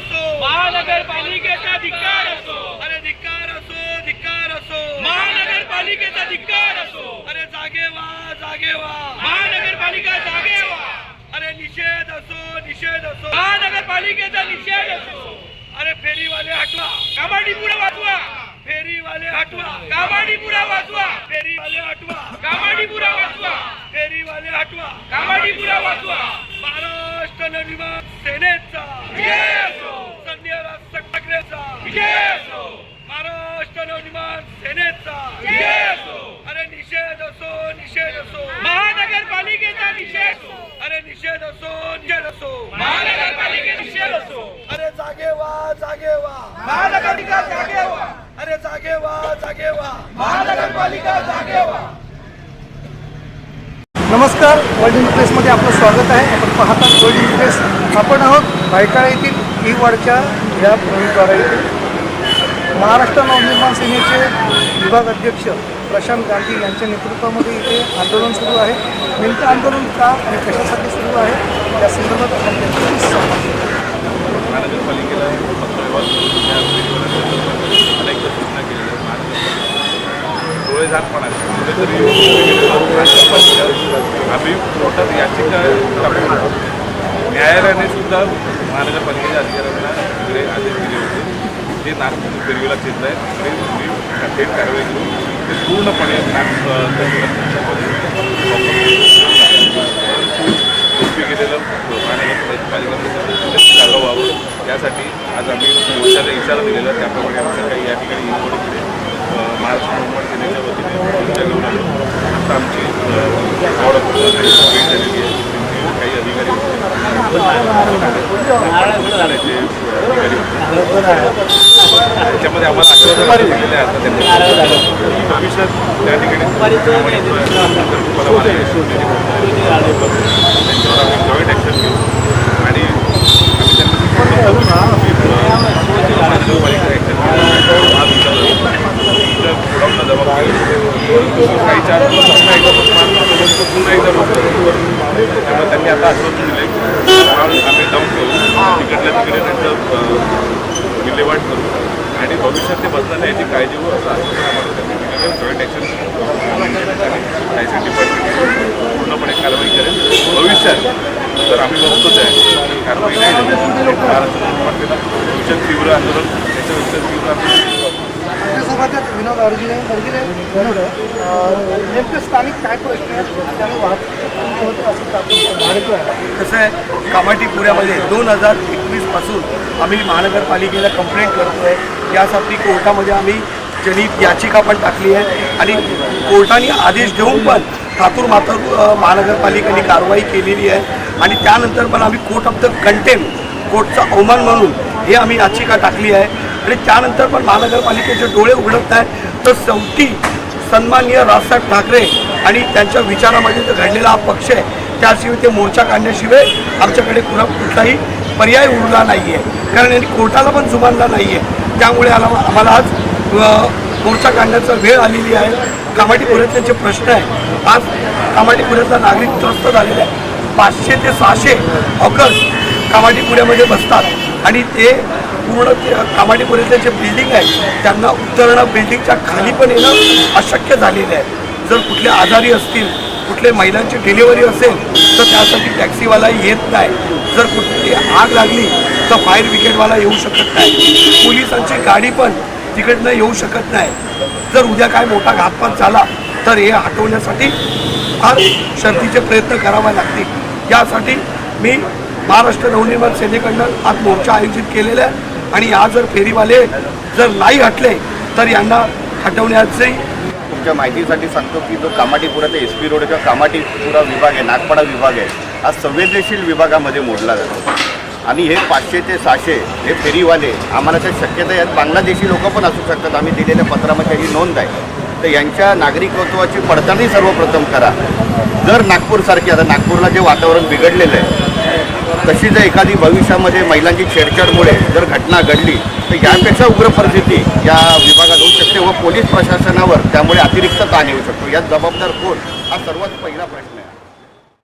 असो. महानगरपालिकेचा धिक्कार असो. अरे धिक्कार असो धिक्कार असो. महानगरपालिकेचा धिक्कार असो. अरे जागे वा जागे वा. महानगरपालिका जागे वा. अरे निषेध असो निषेध असो. महानगरपालिकेचा निषेध असो. अरे फेरीवाले हटवा. कामाडीपुरा वाचवा. फेरीवाले हटवा. कामाडीपुरा वाचवा. फेरीवाले हटवा. कामाडीपुरा वाचवा. फेरीवाले हटवा. कामाडीपुरा वाचवा. भारत महाराष्ट्र नवनिर्माण सेनेचा. विजय असो. संजय राज ठाकरेचा विजय असो. महाराष्ट्र नवनिर्माण सेनेचा अरे निषेध असो निषेध असो. महानगरपालिकेचा निषेध अरे निषेध असो निषेध असो. महानगरपालिकेचा निषेध असो. अरे जागे व्हा जागे व्हा महानगरपालिका जागे व्हा अरे जागे व्हा जागे व्हा महानगरपालिका नमस्कार वर्ल्ड इन प्रेसमध्ये आपलं स्वागत आहे. आपण पाहतात वर्ल्ड इन प्रेस आपण आहोत भायकाळा येथील ई वाडच्या या प्रवेशद्वारा येथील. महाराष्ट्र नवनिर्माण सेनेचे विभाग अध्यक्ष प्रशांत गांधी यांच्या नेतृत्वामध्ये इथे आंदोलन सुरू आहे. नेमकं आंदोलन का आणि कशासाठी सुरू आहे? या संदर्भात आपण त्यांच्याशी महानगरपालिकेला महानगरपालिका डोळेझाटपणा आहे. कुठेतरी आम्ही कोर्टात याचिका न्यायालयाने सुद्धा महानगरपालिकेच्या अधिकाऱ्यांना तिकडे आदेश दिले होते ते नागपूर फेरीला चेत आहेत तिकडे तुम्ही थेट कारवाई करून ते पूर्णपणे नागपूर केलेलं महानगरपालिकेमध्ये जागा व्हावं त्यासाठी आज आम्ही मोर्चाचा इशारा दिलेला त्याप्रमाणे आम्ही काही या ठिकाणी इकडे महाराष्ट्र मुंबई सेनेच्या वतीने मोर्चा घेऊन आलो आता आमची अ, भेट झालेली आहे काही अधिकारी होते. अधिकारी त्याच्यामध्ये आम्हाला आश्वासन दिलेले आहे आता त्यांनी भविष्यात त्या ठिकाणी तुम्हाला मार्गदर्शन त्यांच्यावर आम्ही जॉईंट ॲक्शन घेऊ आणि आम्ही त्यांना महानगरपालिका ॲक्शन घेऊ हा तुमचा तुमच्या पुढावला जबाबदारी काही चार दिवस पुन्हा एकदा बसणार पुन्हा एकदा बसणार त्यामुळे त्यांनी आता आश्वासन दिले आम्ही डाऊन करू तिकडल्या तिकडे त्यांचं विल्हेवाट करू आणि भविष्यात ते बसणार नाही याची काळजी घेऊ असं आश्वासन जॉईंट ॲक्शन लायसन डिपार्टमेंट पूर्णपणे कारवाई करेल भविष्यात तर आम्ही बघतोच आहे कारवाई नाही झाली महाराष्ट्र तीव्र आंदोलन त्याच्यापेक्षा तीव्र आंदोलन विनोद स्थानिक काय प्रश्न आहेत आहे कसं आहे कामाटीपुऱ्यामध्ये दोन हजार एकवीसपासून आम्ही महानगरपालिकेला कंप्लेंट करतो आहे. यासाठी कोर्टामध्ये आम्ही जनहित याचिका पण टाकली आहे. आणि कोर्टाने आदेश देऊन पण ठाकूर मातर महानगरपालिकेने कारवाई केलेली आहे. आणि त्यानंतर पण आम्ही कोर्ट ऑफ द कंटेम कोर्टचा अवमान म्हणून हे आम्ही याचिका टाकली आहे. आणि त्यानंतर पण महानगरपालिकेचे डोळे उघडत आहेत. तर शेवटी सन्माननीय राजसाहेब ठाकरे आणि त्यांच्या विचारामध्ये जो घडलेला हा पक्ष आहे त्याशिवाय ते मोर्चा काढण्याशिवाय आमच्याकडे कुणा कुठलाही पर्याय उरला नाही आहे कारण यांनी कोर्टाला पण जुमानला नाही आहे त्यामुळे आला आम्हाला आज मोर्चा काढण्याचा वेळ आलेली आहे. कामाटीपुऱ्यातले जे प्रश्न आहे आज कामाटीपुऱ्यातला नागरिक त्रस्त झालेला आहे पाचशे ते सहाशे ऑगस्ट कामाटीपुऱ्यामध्ये बसतात. आणि ते पूर्ण ते कामाटीपुऱ्यातले जे बिल्डिंग आहे त्यांना उतरणं बिल्डिंगच्या खाली पण येणं अशक्य झालेलं आहे. जर कुठले आजारी असतील कुठले महिलांची डिलिव्हरी असेल तर त्यासाठी टॅक्सीवाला येत नाही. जर कुठली आग लागली तर फायर ब्रिगेडवाला येऊ शकत नाही. पोलिसांची गाडी पण तिकडनं येऊ शकत नाही. जर उद्या काय मोठा घातपात झाला तर हे हटवण्यासाठी फार शर्तीचे प्रयत्न करावे लागतील. यासाठी मी महाराष्ट्र नवनिर्माण सेनेकडनं आज मोर्चा आयोजित केलेला आहे. आणि या जर फेरीवाले जर नाही हटले तर यांना हटवण्याचे तुमच्या माहितीसाठी सांगतो की जो कामाटीपुरा ते एस पी रोड किंवा कामाटीपुरा विभाग आहे नागपाडा विभाग आहे हा संवेदनशील विभागामध्ये मोडला जातो. आणि हे पाचशे ते सहाशे हे फेरीवाले आम्हाला त्या शक्यता यात बांगलादेशी लोक पण असू शकतात. आम्ही दिलेल्या पत्रामध्ये ही नोंद आहे. तर यांच्या नागरिकत्वाची पडताळणी सर्वप्रथम करा. जर नागपूरसारखी आता नागपूरला जे वातावरण बिघडलेलं आहे तशी जर एखादी भविष्यामध्ये महिलांची छेडछाडमुळे जर घटना घडली तर यापेक्षा उग्र परिस्थिती या विभागात होऊ शकते व पोलीस प्रशासनावर त्यामुळे अतिरिक्त ताण येऊ शकतो. यात जबाबदार कोण? हा सर्वात पहिला प्रश्न आहे.